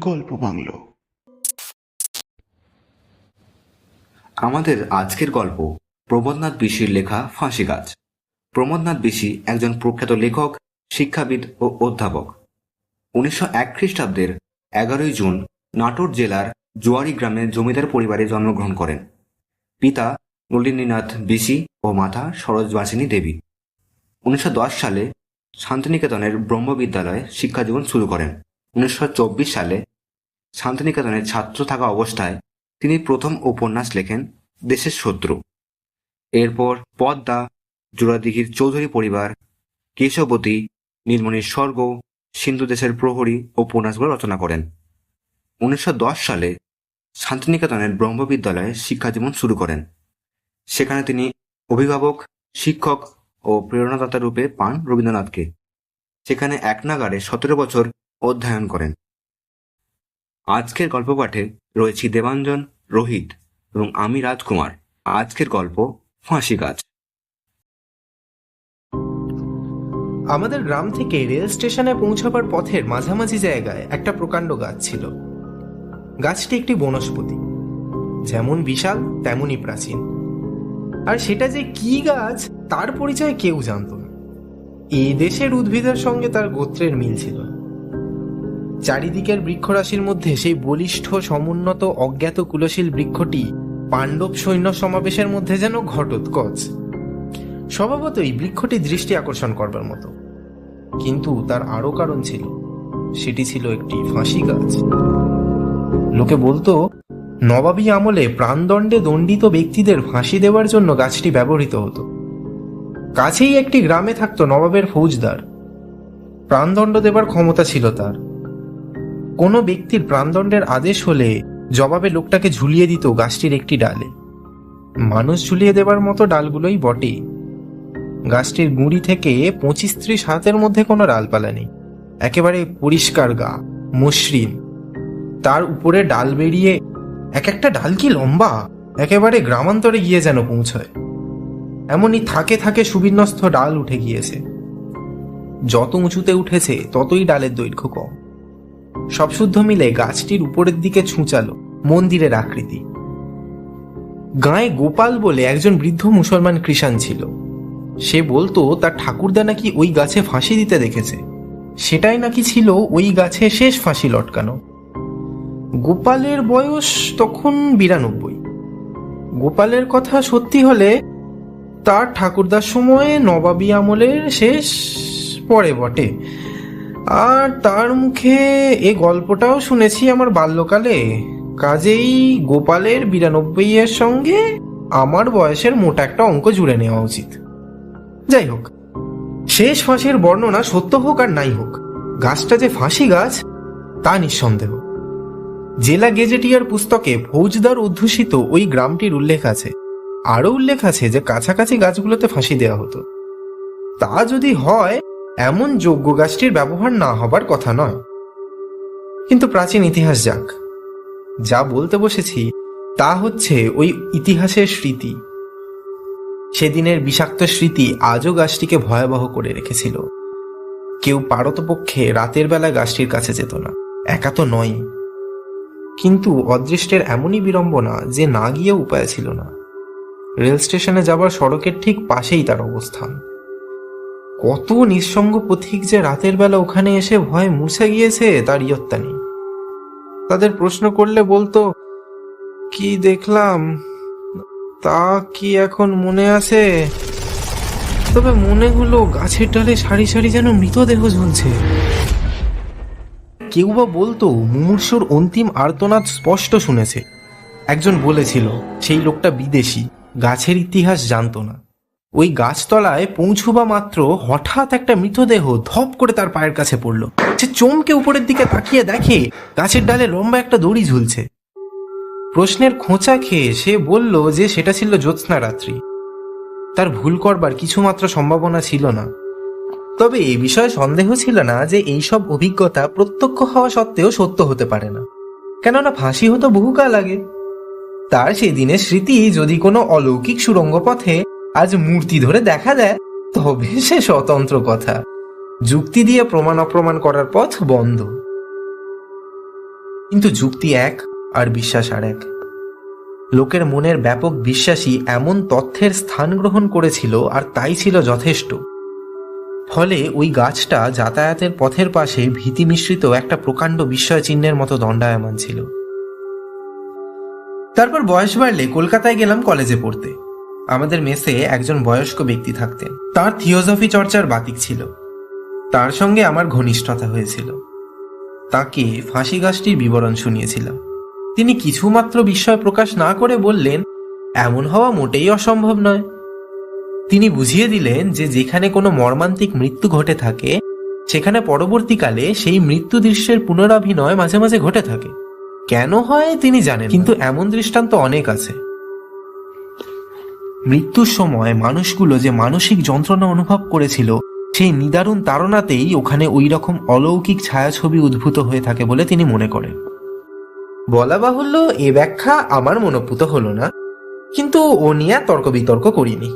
গল্প বাংলো। আমাদের আজকের গল্প প্রমোদনাথ বিশির লেখা ফাঁসি গাছ। প্রমোদনাথ বিশি একজন প্রখ্যাত লেখক, শিক্ষাবিদ ও অধ্যাপক। উনিশশো এক খ্রিস্টাব্দের এগারোই জুন নাটোর জেলার জোয়ারি গ্রামের জমিদার পরিবারে জন্মগ্রহণ করেন। পিতা নলিনীনাথ বিশি ও মাতা সরোজবাসিনী দেবী। উনিশশো দশ সালে শান্তিনিকেতনের ব্রহ্মবিদ্যালয়ে শিক্ষাজীবন শুরু করেন। উনিশশো চব্বিশ সালে শান্তিনিকেতনের ছাত্র থাকা অবস্থায় তিনি প্রথম উপন্যাস লেখেন দেশের শত্রু। এরপর পদ্মা, জোড়াদিঘির চৌধুরী পরিবার, কেশবতী, নীলমণির স্বর্গ, সিন্ধু দেশের প্রহরী উপন্যাসগুলো রচনা করেন। উনিশশো দশ সালে শান্তিনিকেতনের ব্রহ্মবিদ্যালয়ে শিক্ষাজীবন শুরু করেন। সেখানে তিনি অভিভাবক, শিক্ষক ও প্রেরণাদাতা রূপে পান রবীন্দ্রনাথকে। সেখানে এক নাগারে সতেরো বছর অধ্যয়ন করেন। আজকের গল্প পাঠে রয়েছি দেবাঞ্জন, রোহিত এবং আমি রাজকুমার। আজকের গল্প ফাঁসি গাছ। আমাদের গ্রাম থেকে রেল স্টেশনে পৌঁছাবার পথের মাঝামাঝি জায়গায় একটা প্রকাণ্ড গাছ ছিল। গাছটি একটি বনস্পতি। যেমন বিশাল, তেমনই প্রাচীন। আর সেটা যে কি গাছ, তার পরিচয় কেউ জানত না। এই দেশের উদ্ভিদের সঙ্গে তার গোত্রের মিল ছিল। চারিদিকের বৃক্ষরাশির মধ্যে সেই বলিষ্ঠ, সমুন্নত, অজ্ঞাত কুলশীল বৃক্ষটি পাণ্ডব সৈন্য সমাবেশের মধ্যে যেন ঘটোৎকচ। স্বভাবতই বৃক্ষটি দৃষ্টি আকর্ষণ করবার মতো। কিন্তু তার আরও কারণ ছিল। সেটি ছিল একটি ফাঁসি গাছ। লোকে বলতো, নবাবী আমলে প্রাণদণ্ডে দণ্ডিত ব্যক্তিদের ফাঁসি দেওয়ার জন্য গাছটি ব্যবহৃত হতো। কাছেই একটি গ্রামে থাকতো নবাবের ফৌজদার। প্রাণদণ্ড দেবার ক্ষমতা ছিল তার। কোনো ব্যক্তির প্রাণদণ্ডের আদেশ হলে জবাবে লোকটাকে ঝুলিয়ে দিত গাছটির একটি ডালে। মানুষ ঝুলিয়ে দেবার মতো ডালগুলোই বটে। গাছটির গুঁড়ি থেকে পঁচিশ ত্রিশ হাতের মধ্যে কোনো ডালপালা নেই। একেবারে পরিষ্কার গা, মসৃণ। তার উপরে ডাল বেরিয়ে এক একটা ডাল কি লম্বা? একেবারে গ্রামান্তরে গিয়ে যেন পৌঁছয়। এমনই থাকে থাকে সুবিন্যস্ত ডাল উঠে গিয়েছে। যত উঁচুতে উঠেছে, ততই ডালের দৈর্ঘ্য কম। সব শুদ্ধ মিলে গাছটির উপরের দিকে ছুঁচালো মন্দিরের আকৃতি। গায়ে গোপাল বলে একজন বৃদ্ধ মুসলমান কৃষাণ ছিল। সে বলতো, তার ঠাকুরদা নাকি ওই গাছে ফাঁসি দিতে দেখেছে। সেটাই নাকি ছিল ওই গাছে শেষ ফাঁসি লটকানো। গোপালের বয়স তখন বিরানব্বই। গোপালের কথা সত্যি হলে তার ঠাকুরদার সময়ে নবাবী আমলের শেষ পরে বটে। আর তার মুখে এ গল্পটাও শুনেছি আমার বাল্যকালে। কাজেই গোপালের বিরানব্বই এর সঙ্গে আমার বয়সের মোটা একটা অঙ্ক জুড়ে নেওয়া উচিত। যাই হোক, শেষ ফাঁসির বর্ণনা সত্য হোক আর নাই হোক, গাছটা যে ফাঁসি গাছ, তা নিঃসন্দেহ। জেলা গেজেটিয়ার পুস্তকে ফৌজদার অধ্যুষিত ওই গ্রামটির উল্লেখ আছে। আরও উল্লেখ আছে যে কাছাকাছি গাছগুলোতে ফাঁসি দেওয়া হতো। তা যদি হয় এমন যোগ্য গাছটির ব্যবহার না হবার কথা নয়। কিন্তু প্রাচীন ইতিহাস যাক। যা বলতে বসেছি, তা হচ্ছে ওই ইতিহাসের স্মৃতি। সেদিনের বিষাক্ত স্মৃতি আজও গাছটিকে ভয়াবহ করে রেখেছিল। কেউ পারতপক্ষে রাতের বেলা গাছটির কাছে যেত না, একা তো নয় কিন্তু অদৃষ্টের এমনই বিড়ম্বনা যে না গিয়ে উপায় ছিল না। রেল স্টেশনে যাবার সড়কের ঠিক পাশেই তার অবস্থান। কত নিঃসঙ্গ পথিক যে রাতের বেলা ওখানে এসে ভয় মুছে গিয়েছে তার ইয়ত্তা নেই। তাদের প্রশ্ন করলে বলতো, কি দেখলাম? তা কি এখন মনে আছে? তবে মনে হলো গাছের ডালে সারি সারি যেন মৃতদেহ ঝুলছে। কেউ বা বলতো, মুমূর্ষুর অন্তিম আর্তনাদ স্পষ্ট শুনেছে। একজন বলেছিল, সেই লোকটা বিদেশি, গাছের ইতিহাস জানতো না। ওই গাছতলায় পৌঁছবা মাত্র হঠাৎ একটা মৃতদেহ ধপ করে তার পায়ের কাছে পড়ল। সে চমকে উপরের দিকে তাকিয়ে দেখে গাছের ডালে লম্বা একটা দড়ি ঝুলছে। প্রশ্নের খোঁচা খেয়ে সে বলল যে সেটা ছিল জ্যোৎস্না রাত্রি। তার ভুল করবার কিছুমাত্র সম্ভাবনা ছিল না। তবে এ বিষয়ে সন্দেহ ছিল না যে এইসব অভিজ্ঞতা প্রত্যক্ষ হওয়া সত্ত্বেও সত্য হতে পারে না। কেননা ফাঁসি হতো বহুকাল আগে। তার সেই দিনের স্মৃতি যদি কোনো অলৌকিক সুরঙ্গ পথে আজ মূর্তি ধরে দেখা দেয়, তবে সে স্বতন্ত্র কথা। যুক্তি দিয়ে প্রমাণ অপ্রমাণ করার পথ বন্ধ। কিন্তু যুক্তি এক আর বিশ্বাস আর এক। লোকের মনের ব্যাপক বিশ্বাসী এমন তথ্যের স্থান গ্রহণ করেছিল আর তাই ছিল যথেষ্ট। ফলে ওই গাছটা যাতায়াতের পথের পাশে ভীতি মিশ্রিত একটা প্রকাণ্ড বিস্ময় চিহ্নের মতো দণ্ডায়মান ছিল। তারপর বয়স বাড়লে কলকাতায় গেলাম কলেজে পড়তে। আমাদের মেসে একজন বয়স্ক ব্যক্তি থাকতেন। তার থিওজফি চর্চার বাতিক ছিল। তার সঙ্গে আমার ঘনিষ্ঠতা হয়েছিল। তাকে ফাঁসি গাছটির বিবরণ শুনিয়েছিলাম। তিনি কিছুমাত্র বিস্ময় প্রকাশ না করে বললেন, এমন হওয়া মোটেই অসম্ভব নয়। তিনি বুঝিয়ে দিলেন যে যেখানে কোনো মর্মান্তিক মৃত্যু ঘটে থাকে, সেখানে পরবর্তীকালে সেই মৃত্যু দৃশ্যের পুনরাভিনয় মাঝে মাঝে ঘটে থাকে। কেন হয় তিনি জানেন কিন্তু এমন দৃষ্টান্ত অনেক আছে। মৃত্যুর সময় মানুষগুলো যে মানসিক যন্ত্রণা অনুভব করেছিল, সেই নিদারুণ তাড়নাতেই ওখানে ওই রকম অলৌকিক ছায়াছবি উদ্ভূত হয়ে থাকে বলে তিনি মনে করেন। বলা বাহুল্য, এ ব্যাখ্যা আমার মনোপুত হলো না, কিন্তু ও নিয়ে তর্ক বিতর্ক করিনি।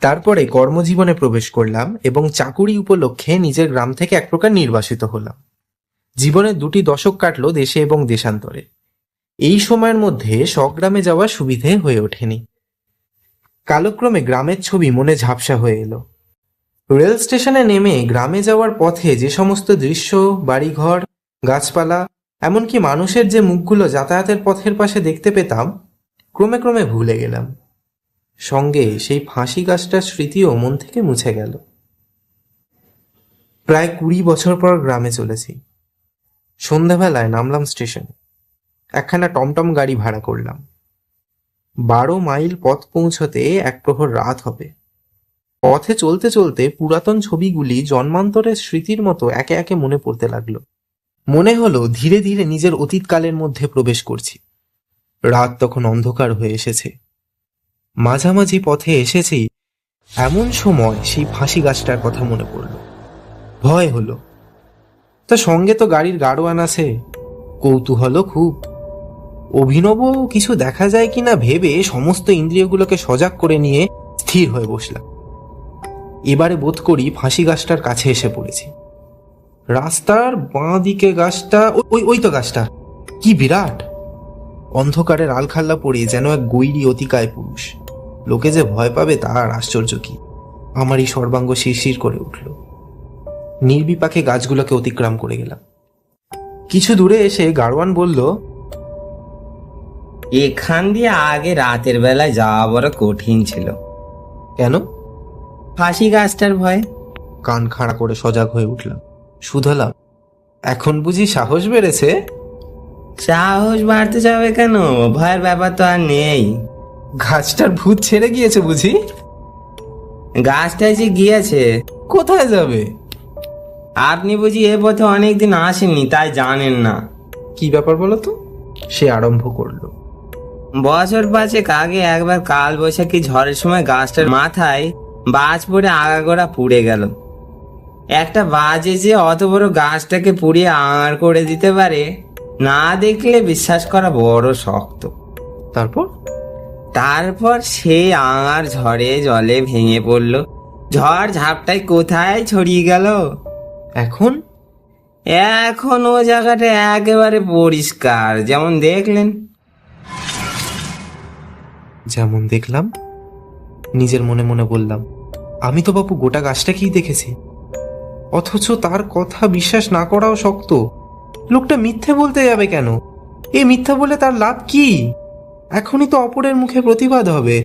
তারপরে কর্মজীবনে প্রবেশ করলাম এবং চাকুরি উপলক্ষে নিজের গ্রাম থেকে এক প্রকার নির্বাসিত হলাম। জীবনের দুটি দশক কাটলো দেশে এবং দেশান্তরে। এই সময়ের মধ্যে স্বগ্রামে যাওয়ার সুবিধে হয়ে ওঠেনি। কালক্রমে গ্রামের ছবি মনে ঝাপসা হয়ে এলো। রেল স্টেশনে নেমে গ্রামে যাওয়ার পথে যে সমস্ত দৃশ্য, বাড়িঘর, গাছপালা, এমনকি মানুষের যে মুখগুলো যাতায়াতের পথের পাশে দেখতে পেতাম, ক্রমে ক্রমে ভুলে গেলাম। সঙ্গে সেই ফাঁসি গাছটার স্মৃতিও মন থেকে মুছে গেল। প্রায় কুড়ি বছর পর গ্রামে চলেছি। সন্ধ্যাবেলায় নামলাম স্টেশনে। একখানা টমটম গাড়ি ভাড়া করলাম। বারো মাইল পথ পৌঁছতে এক প্রহর রাত হবে। পথে চলতে চলতে পুরাতন ছবিগুলি জন্মান্তরের স্মৃতির মতো একে একে মনে পড়তে লাগল। মনে হলো ধীরে ধীরে নিজের অতীতকালের মধ্যে প্রবেশ করছি। রাত তখন অন্ধকার হয়ে এসেছে। মাঝামাঝি পথে এসেছি, এমন সময় সেই ফাঁসি গাছটার কথা মনে পড়ল। ভয় হলো। তা সঙ্গে তো গাড়ির গাড়োয়ান আছে কৌতূহলও খুব। অভিনব কিছু দেখা যায় কিনা ভেবে সমস্ত ইন্দ্রিয়গুলোকে সজাগ করে নিয়ে স্থির হয়ে বসলাম। এবারে বোধ করি ফাঁসি গাছটার কাছে এসে পড়েছি। রাস্তার বাঁ দিকে গাছটা, ওই- ওই তো গাছটা। কি বিরাট! অন্ধকারের আলখাল্লা পড়ে যেন এক গৈরি অতিকায় পুরুষ। লোকে যে ভয় পাবে তার আশ্চর্য কি? আমারই সর্বাঙ্গ শিরশির করে উঠল। নির্বিপাকে গাছগুলোকে অতিক্রম করে গেলাম। কিছু দূরে এসে গাড়োয়ান বলল এখান দিয়ে আগে রাতের বেলায় যাওয়া বড় কঠিন ছিল। কেন? ফাঁসি গাছটার ভয়। কান খাড়া করে সজাগ হয়ে উঠলাম। শুধালাম। এখন বুঝি সাহস বেড়েছে? সাহস বাড়তে যাবে কেন? ভয়ের ব্যাপার তো আর নেই। গাছটার ভূত ছেড়ে গিয়েছে বুঝি? গাছটায় যে গিয়েছে। কোথায় যাবে? আপনি বুঝি এ পথে অনেকদিন আসেননি তাই জানেন না। কি ব্যাপার বলো তো? সে আরম্ভ করল। বছর পাঁচেক আগে একবার কাল বৈশাখী ঝড়ের সময় গাছটার মাথায় বাজ পড়ে আগাগোড়া পুড়ে গেল। একটা বাজে যে অত বড় গাছটাকে পুড়িয়ে আঙার করে দিতে পারে না দেখলে বিশ্বাস করা বড় শক্ত। তারপর? তারপর সেই আঙার ঝড়ে জলে ভেঙে পড়ল। ঝড় ঝাপটায় কোথায় ছড়িয়ে গেল? এখন? এখন ও জায়গাটা একেবারে পরিষ্কার যেমন দেখলেন। যেমন দেখলাম, নিজের মনে মনে বললাম, আমি তো বাপু গোটা গাছটাকেই দেখেছি। অথচ তার কথা বিশ্বাস না করাও শক্ত। লোকটা মিথ্যে বলতে যাবে কেন? এ মিথ্যা বলে তার লাভ কি? এখনই তো অপরের মুখে প্রতিবাদ হবে।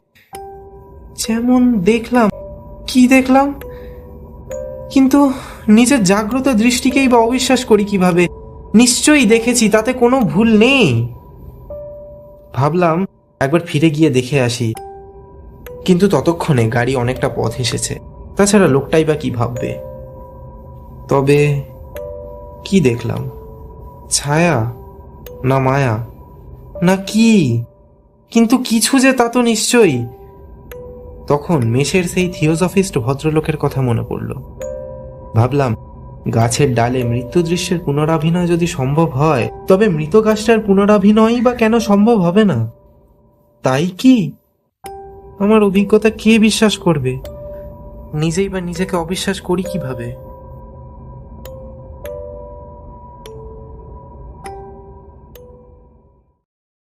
যেমন দেখলাম, কি দেখলাম? কিন্তু নিজের জাগ্রত দৃষ্টিকেই বা অবিশ্বাস করি কীভাবে? নিশ্চয়ই দেখেছি, তাতে কোনো ভুল নেই। ভাবলাম একবার ফিরে গিয়ে দেখে আসি। কিন্তু ততক্ষণে গাড়ি অনেকটা পথ এসেছে। তাছাড়া লোকটাই বা কি ভাববে? তবে কি দেখলাম? ছায়া? না মায়া? না কি? কিন্তু কিছু যে তা তো নিশ্চয়ই। তখন মেষের সেই থিওজফিস্ট ভদ্রলোকের কথা মনে পড়ল। ভাবলাম, গাছের ডালে মৃত্যু দৃশ্যের পুনরাভিনয় যদি সম্ভব হয়, তবে মৃত গাছটার পুনরাভিনয়ই বা কেন সম্ভব হবে না? তাই কি? আমার অভিজ্ঞতা কে বিশ্বাস করবে? নিজেই বা নিজেকে অবিশ্বাস করি কীভাবে?